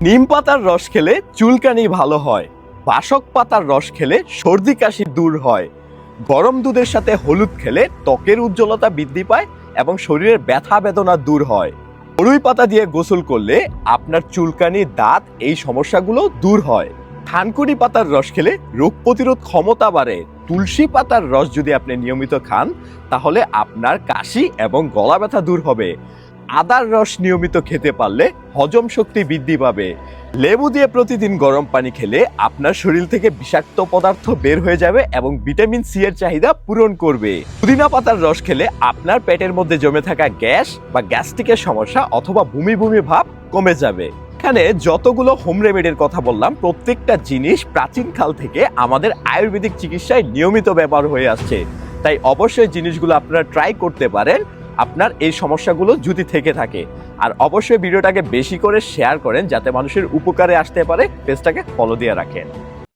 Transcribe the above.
নিম পাতার রস খেলে চুলকানি ভালো হয়। বাসক পাতার রস খেলে সর্দি কাশি দূর হয়। গরম দুধের সাথে হলুদ খেলে ত্বকের উজ্জ্বলতা বৃদ্ধি পায় এবং শরীরের ব্যথা বেদনা দূর হয়। বড়ুই পাতা দিয়ে গোসল করলে আপনার চুলকানি, দাঁত এই সমস্যাগুলো দূর হয়। থানকুনি পাতার রস খেলে রোগ প্রতিরোধ ক্ষমতা বাড়ে। তুলসী পাতার রস যদি আপনি নিয়মিত খান, তাহলে আপনার কাশি এবং গলা ব্যথা দূর হবে। আদার রস নিয়মিত খেতে পারলে হজম শক্তি বৃদ্ধি পাবে। লেবু দিয়ে প্রতিদিন গরম পানি খেলে আপনার শরীর থেকে বিষাক্ত পদার্থ বের হয়ে যাবে এবং ভিটামিন সি এর চাহিদা পূরণ করবে। পুদিনা পাতার রস খেলে আপনার পেটের মধ্যে জমে থাকা গ্যাস বা গ্যাস্ট্রিকের সমস্যা অথবা বমি ভূমি ভাব কমে যাবে। এখানে যতগুলো হোম রেমেডির কথা বললাম, প্রত্যেকটা জিনিস প্রাচীনকাল থেকে আমাদের আয়ুর্বেদিক চিকিৎসায় নিয়মিত ব্যবহার হয়ে আসছে। তাই অবশ্যই জিনিসগুলো আপনারা ট্রাই করতে পারেন। আপনার এই সমস্যাগুলো যদি থেকে থাকে। আর অবশ্যই ভিডিওটাকে বেশি করে শেয়ার করেন যাতে মানুষের উপকারে আসতে পারে। পেজটাকে ফলো দিয়ে রাখেন।